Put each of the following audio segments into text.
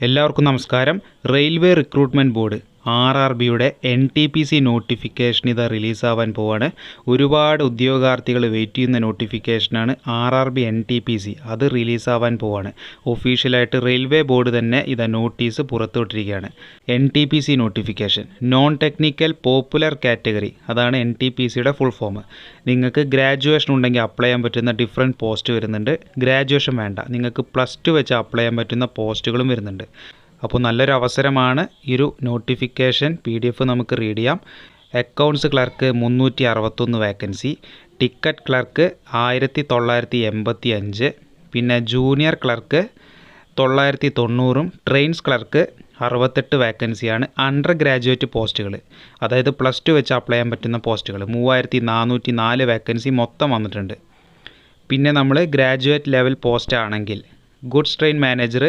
എല്ലാവർക്കും നമസ്കാരം. Railway recruitment board. R R ബിയുടെ N T P C notification ഇത് റിലീസാവാൻ പോവാണ്. ഒരുപാട് ഉദ്യോഗാർത്ഥികൾ വെയിറ്റ് ചെയ്യുന്ന നോട്ടിഫിക്കേഷനാണ് R R B N T P C. അത് റിലീസാവാൻ പോവാണ്. ഒഫീഷ്യലായിട്ട് റെയിൽവേ ബോർഡ് തന്നെ ഇത് notice പുറത്തുവിട്ടിരിക്കുകയാണ് N T P C notification. Non technical popular category. അതാണ് എൻ ടി പി സിയുടെ ഫുൾ ഫോം നിങ്ങൾക്ക് ഗ്രാജുവേഷൻ ഉണ്ടെങ്കിൽ അപ്ലൈ ചെയ്യാൻ പറ്റുന്ന ഡിഫറെന്റ് പോസ്റ്റ് വരുന്നുണ്ട്. ഗ്രാജുവേഷൻ വേണ്ട. നിങ്ങൾക്ക് പ്ലസ് ടു വെച്ച് അപ്ലൈ ചെയ്യാൻ പറ്റുന്ന പോസ്റ്റുകളും വരുന്നുണ്ട്. അപ്പോൾ നല്ലൊരു അവസരമാണ് ഈ ഒരു നോട്ടിഫിക്കേഷൻ പി ഡി എഫ് നമുക്ക് റീഡ് ചെയ്യാം. അക്കൗണ്ട്സ് ക്ലർക്ക് മുന്നൂറ്റി അറുപത്തൊന്ന് വേക്കൻസി ടിക്കറ്റ് ക്ലർക്ക് ആയിരത്തി തൊള്ളായിരത്തി എൺപത്തി അഞ്ച് പിന്നെ ജൂനിയർ ക്ലർക്ക് തൊള്ളായിരത്തി തൊണ്ണൂറും ട്രെയിൻസ് ക്ലർക്ക് അറുപത്തെട്ട് വേക്കൻസിയാണ് അണ്ടർ ഗ്രാജുവേറ്റ് പോസ്റ്റുകൾ അതായത് പ്ലസ് ടു വെച്ച് അപ്ലൈ ചെയ്യാൻ പറ്റുന്ന പോസ്റ്റുകൾ മൂവായിരത്തി നാനൂറ്റി നാല് വേക്കൻസി മൊത്തം വന്നിട്ടുണ്ട്. പിന്നെ നമ്മൾ ഗ്രാജുവേറ്റ് ലെവൽ പോസ്റ്റ് ആണെങ്കിൽ ഗുഡ്സ് ട്രെയിൻ മാനേജർ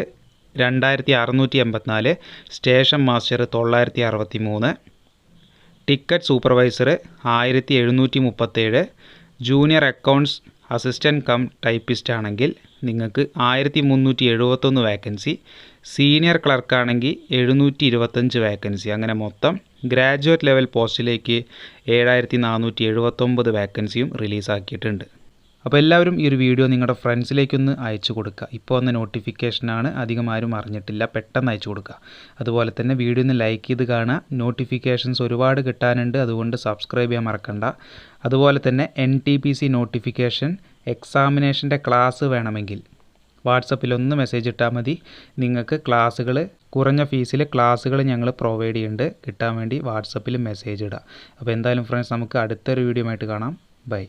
രണ്ടായിരത്തി അറുന്നൂറ്റി എൺപത്തിനാല് സ്റ്റേഷൻ മാസ്റ്റർ തൊള്ളായിരത്തി അറുപത്തി മൂന്ന് ടിക്കറ്റ് സൂപ്പർവൈസർ ആയിരത്തി എഴുന്നൂറ്റി മുപ്പത്തേഴ് junior accounts assistant cum typist ആണെങ്കിൽ നിങ്ങൾക്ക് ആയിരത്തി മുന്നൂറ്റി എഴുപത്തൊന്ന് വേക്കൻസി സീനിയർ ക്ലർക്കാണെങ്കിൽ എഴുന്നൂറ്റി ഇരുപത്തഞ്ച് വേക്കൻസി. അങ്ങനെ മൊത്തം ഗ്രാജുവേറ്റ് ലെവൽ പോസ്റ്റിലേക്ക് ഏഴായിരത്തി നാനൂറ്റി എഴുപത്തൊമ്പത് വേക്കൻസിയും റിലീസാക്കിയിട്ടുണ്ട്. അപ്പോൾ എല്ലാവരും ഈ ഒരു വീഡിയോ നിങ്ങളുടെ ഫ്രണ്ട്സിലേക്കൊന്ന് അയച്ചു കൊടുക്കുക. ഇപ്പോൾ വന്ന നോട്ടിഫിക്കേഷനാണ് അധികം ആരും അറിഞ്ഞിട്ടില്ല. പെട്ടെന്ന് അയച്ചു കൊടുക്കുക. അതുപോലെ തന്നെ വീഡിയോ ഒന്ന് ലൈക്ക് ചെയ്ത് കാണുക. നോട്ടിഫിക്കേഷൻസ് ഒരുപാട് കിട്ടാനുണ്ട്. അതുകൊണ്ട് സബ്സ്ക്രൈബ് ചെയ്യാൻ മറക്കണ്ട. അതുപോലെ തന്നെ N T P C notification എക്സാമിനേഷന്റെ class വേണമെങ്കിൽ വാട്സപ്പിലൊന്ന് മെസ്സേജ് ഇട്ടാൽ മതി. നിങ്ങൾക്ക് ക്ലാസ്സുകൾ കുറഞ്ഞ ഫീസിൽ ക്ലാസ്സുകൾ ഞങ്ങൾ പ്രൊവൈഡ് ചെയ്യുന്നുണ്ട്. കിട്ടാൻ വേണ്ടി വാട്സപ്പിൽ മെസ്സേജ് ഇടുക. അപ്പോൾ എന്തായാലും ഫ്രണ്ട്സ് നമുക്ക് അടുത്തൊരു വീഡിയോ ആയിട്ട് കാണാം. ബൈ